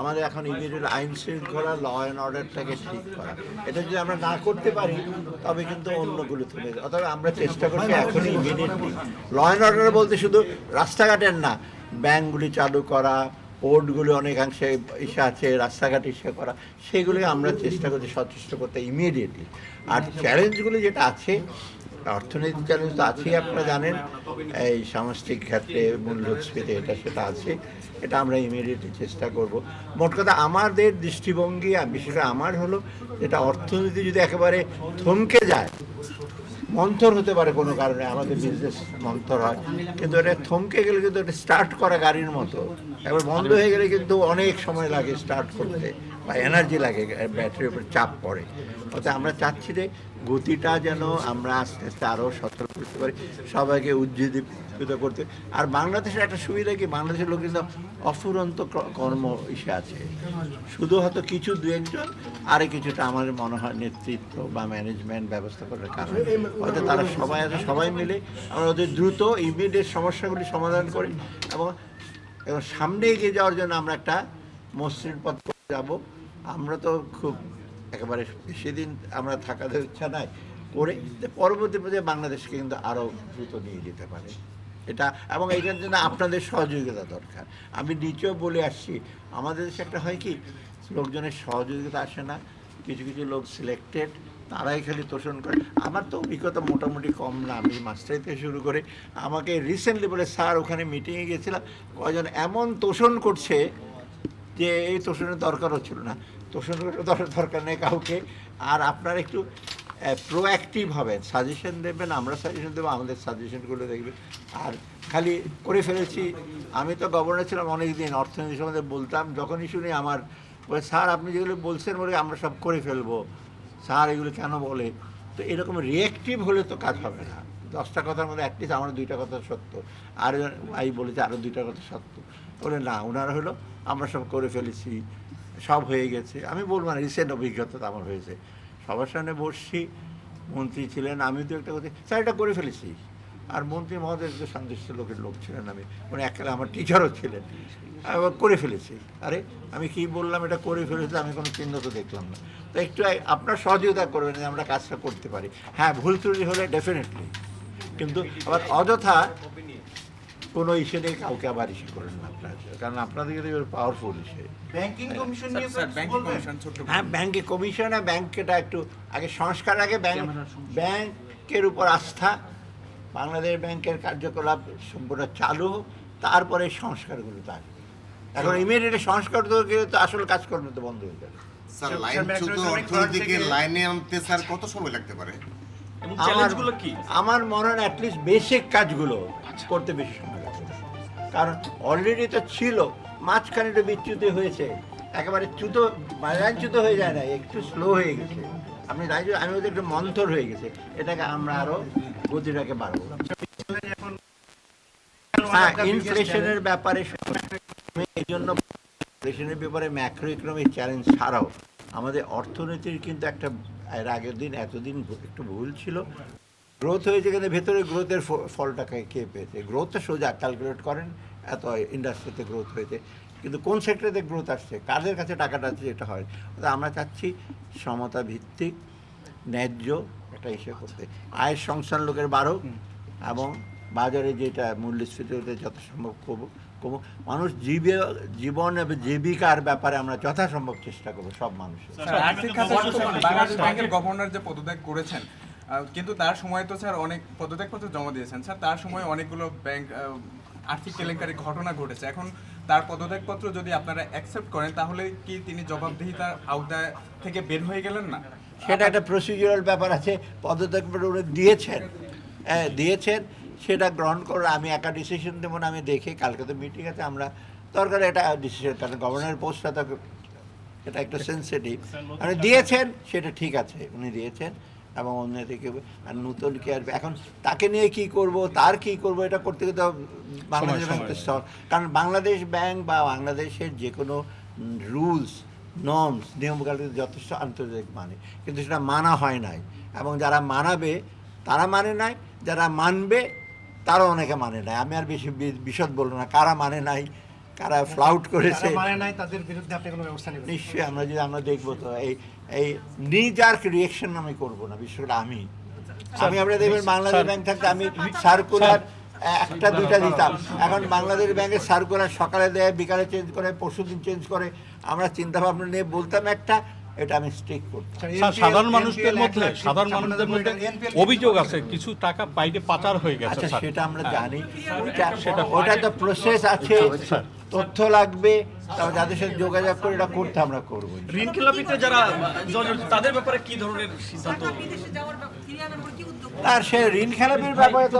আমাদের এখন ইমিডিয়েট আইন শৃঙ্খলা ল অ্যান্ড অর্ডারটাকে ঠিক করা। এটা যদি আমরা না করতে পারি, তবে কিন্তু অন্যগুলো যাবে। অথবা আমরা চেষ্টা করছি এখনই ইমিডিয়েটলি ল অ্যান্ড অর্ডার বলতে শুধু রাস্তাঘাটের না ব্যাঙ্কগুলি চালু করা পোর্টগুলি অনেকাংশে ইসে আছে, রাস্তাঘাট ইসে করা সেগুলি আমরা চেষ্টা করছি সচেষ্ট করতে ইমিডিয়েটলি আর চ্যালেঞ্জগুলি যেটা আছে, অর্থনৈতিক চ্যালেঞ্জ তো আছেই, আপনারা জানেন। এই সামষ্টিক ক্ষেত্রে মূল্যস্ফীতি এটা সেটা আছে, এটা আমরা ইমিডিয়েটলি চেষ্টা করব। মোট কথা আমাদের দৃষ্টিভঙ্গি বিশেষ করে আমার হলো এটা অর্থনীতি যদি একেবারে থমকে যায়, মন্থর হতে পারে কোনো কারণে, আমাদের বিজনেস মন্থর হয়, কিন্তু এটা থমকে গেলে কিন্তু এটা স্টার্ট করা গাড়ির মতো। একবার বন্ধ হয়ে গেলে কিন্তু অনেক সময় লাগে স্টার্ট করতে, বা এনার্জি লাগে ব্যাটারির উপর চাপ পড়ে। অর্থাৎ আমরা চাচ্ছি যে গতিটা যেন আমরা আস্তে আস্তে আরও সতর্ক করতে পারি, সবাইকে উজ্জীবিত করতে। আর বাংলাদেশের একটা সুবিধা কি? বাংলাদেশের লোক কিন্তু অফুরন্ত কর্ম ইসে আছে। শুধু হয়তো কিছু দু একজন, আরে কিছুটা আমার মনে হয় নেতৃত্ব বা ম্যানেজমেন্ট ব্যবস্থা করার কারণে। হয়তো তারা সবাই আছে, সবাই মিলে আমরা ওদের দ্রুত ইমিডিয়েট সমস্যাগুলি সমাধান করি এবং এবং সামনে এগিয়ে যাওয়ার জন্য আমরা একটা মসৃণ পথ যাব। আমরা তো খুব একেবারে বেশি দিন আমরা থাকাদের ইচ্ছা নাই করে পরবর্তী পর্যায়ে বাংলাদেশকে কিন্তু আরও দ্রুত নিয়ে যেতে পারে। এটা এবং এইটার জন্য আপনাদের সহযোগিতা দরকার। আমি নিচেও বলে আসছি, আমাদের দেশে একটা হয় কি, লোকজনের সহযোগিতা আসে না, কিছু কিছু লোক সিলেক্টেড তারাই খালি তোষণ করে। আমার তো অভিজ্ঞতা মোটামুটি কম না, আমি মাস্টারি থেকে শুরু করে আমাকে রিসেন্টলি বলে, স্যার, ওখানে মিটিংয়ে গেছিলাম কয়জন এমন তোষণ করছে যে এই তোষণের দরকারও ছিল না। তোষণ দরকার নেই কাউকে। আর আপনারা একটু প্রোঅ্যাক্টিভ হবেন। সাজেশন দেবেন, আমরা সাজেশন দেবো, আমাদের সাজেশনগুলো দেখবেন। আর খালি করে ফেলেছি, আমি তো গভর্নর ছিলাম অনেক দিন অর্থনীতি সম্বন্ধে বলতাম, যখনই শুনি আমার, বলে, স্যার, আপনি যেগুলো বলছেন বলে আমরা সব করে ফেলব। স্যার, এগুলো কেন বলে? তো এরকম রিয়েক্টিভ হলে তো কাজ হবে না। দশটা কথার মধ্যে অ্যাটলিস্ট আমার দুইটা কথা সত্য। আর ভাই বলেছে আরও দুইটা কথা সত্য। বলে, না ওনারা হলো, আমরা সব করে ফেলেছি। সব হয়ে গেছে। আমি বলব না রিসেন্ট অভিজ্ঞতা তো আমার হয়েছে। সবার সামনে বসছি, মন্ত্রী ছিলেন আমি তো একটা কথা স্যার, এটা করে ফেলেছি। আর মন্ত্রী মহোদয় একটু সন্তুষ্ট লোকের লোক ছিলেন আমি। মানে এককালে আমার টিচারও ছিলেন। করে ফেলেছি। আরে, আমি কি বললাম, এটা করে ফেলেছি? আমি কোনো চিহ্ন তো দেখলাম না। তো একটু আপনার সহযোগিতা করবেন যে আমরা কাজটা করতে পারি। হ্যাঁ ভুল ত্রুটি হলে ডেফিনেটলি কিন্তু আবার অযথা কোনো ইস্যু নেই কাউকে আবার ইস্যু করেন না আপনার। কারণ আপনাদের পাওয়ারফুল ইস্যু ব্যাংকিং কমিশন নিয়ে স্যার ব্যাংকিং কমিশন ছোট্ট করে। হ্যাঁ ব্যাংকে কমিশনে ব্যাংকেটা একটু আগে সংস্কার আগে ব্যাংক ব্যাংকের উপর আস্থা। বাংলাদেশ ব্যাংকের কার্যকলাপ সম্পূর্ণ চালু হোক তারপরে সংস্কারগুলো আসবে এখন ইমিডিয়েট সংস্কার তো গেলে তো আসল কাজকর্ম তো বন্ধ হয়ে যাবে। স্যার লাইন শুধু অর্থনীতিকে লাইনে আনতে স্যার কত সময় লাগতে পারে? এবং আমার চ্যালেঞ্জগুলো কি? আমার মনে হয় অ্যাটলিস্ট বেসিক কাজগুলো করতে বেশি সময় লাগবে। কারণ অলরেডি তো ছিল মাঝখানে তো বিচ্যুতি হয়েছে। একেবারে চ্যুত চ্যুত হয়ে যায় না একটু স্লো হয়ে গেছে। আপনি জন্য আমি বলছি একটু মন্থর হয়ে গেছে এটাকে আমরা আরও গতিটাকে বাড়বো। হ্যাঁ ইনফ্লেশনের ব্যাপারে এই জন্য ইনফ্লেশনের ব্যাপারে ম্যাক্রো ইকোনমিক চ্যালেঞ্জ ছাড়াও আমাদের অর্থনীতির কিন্তু একটা এর আগের দিন এতদিন একটু ভুল ছিল। গ্রোথ হয়েছে কিন্তু ভেতরে গ্রোথের ফলটাকে কে পেয়েছে? গ্রোথ তো সোজা ক্যালকুলেট করেন এত ইন্ডাস্ট্রিতে গ্রোথ হয়েছে। কিন্তু কোন সেক্টরেতে গ্রোথ আসছে? কাদের কাছে টাকাটা আছে যেটা হয়। আমরা চাচ্ছি সমতা ভিত্তিক ন্যায্য একটা ইসে করতে। আয়ের সংস্থান লোকের বাড়ুক এবং বাজারে যেটা মূল্যস্ফীতি হতে যত সম্ভব মানুষ জীবে জীবন এবং জীবিকার ব্যাপারে আমরা যথাসম্ভব চেষ্টা করব সব মানুষের। গভর্নর যে পদত্যাগ করেছেন কিন্তু তার সময় তো স্যার অনেক পদত্যাগপত্র জমা দিয়েছেন। স্যার তার সময় অনেকগুলো ব্যাংক আর্থিক কেলেঙ্কারির ঘটনা ঘটেছে। এখন তার পদত্যাগপত্র যদি আপনারা অ্যাকসেপ্ট করেন তাহলে কি তিনি জবাবদিহিতার আওতায় থেকে বের হয়ে গেলেন না? সেটা একটা প্রসিডিউরাল ব্যাপার আছে। পদত্যাগ পত্র দিয়েছেন। হ্যাঁ দিয়েছেন। সেটা গ্রহণ করে আমি একা ডিসিশন দেবো না আমি দেখে কালকে তো মিটিং আছে আমরা দরকার এটা ডিসিশন কারণ গভর্নর পোস্টটা তো এটা একটু সেন্সিটিভ মানে দিয়েছেন সেটা ঠিক আছে উনি দিয়েছেন এবং অন্য থেকে আর নতুন কি আসবে এখন তাকে নিয়ে কি করব তার কি করব এটা করতে গেলে তো বাংলাদেশ ব্যাংক তো সব- কারণ বাংলাদেশ ব্যাংক বা বাংলাদেশের যে কোনো রুলস নর্মস নিয়মকানুন যথেষ্ট আন্তর্জাতিক মানে কিন্তু সেটা মানা হয় নাই। এবং যারা মানাবে তারা মানে নাই যারা মানবে তারা অনেকে মানে নাই। আমি আর বেশি বিশদ বলব না। কারা মানে নাই কারা ফ্লাউট করেছে। মানে নাই তাদের বিরুদ্ধে আপনি কোনো ব্যবস্থা নেবেন? নিশ্চয়ই আমরা যদি আমরা দেখব তো। এই এই নিজার্ক রিয়েকশন আমি করব না বিশেষ করে আমি আমি আমরা দেখবেন বাংলাদেশ ব্যাংক থাকতে আমি সার্কুলার একটা দুইটা দিতাম। এখন বাংলাদেশ ব্যাংকের সার্কুলার সকালে দেয় বিকালে চেঞ্জ করে পরশু দিন চেঞ্জ করে আমরা চিন্তা ভাবনা নিয়ে বলতাম একটা। এটা আমি স্টিক করতাম। স্যার, সাধারণ মানুষদের মধ্যে সাধারণ মানুষদের মধ্যে অভিযোগ আছে কিছু টাকা বাইরে পাচার হয়ে গেছে আচ্ছা সেটা আমরা জানি। ওটা ওটা তো প্রসেস আছে তথ্য লাগবে তারপর যাদের সাথে যোগাযোগ করে এটা করতে আমরা করব। ঋণ খেলাপিতে যারা তাদের ব্যাপারে কি ধরনের সিদ্ধান্ত? আর সে ঋণ খেলাপির ব্যাপারে তো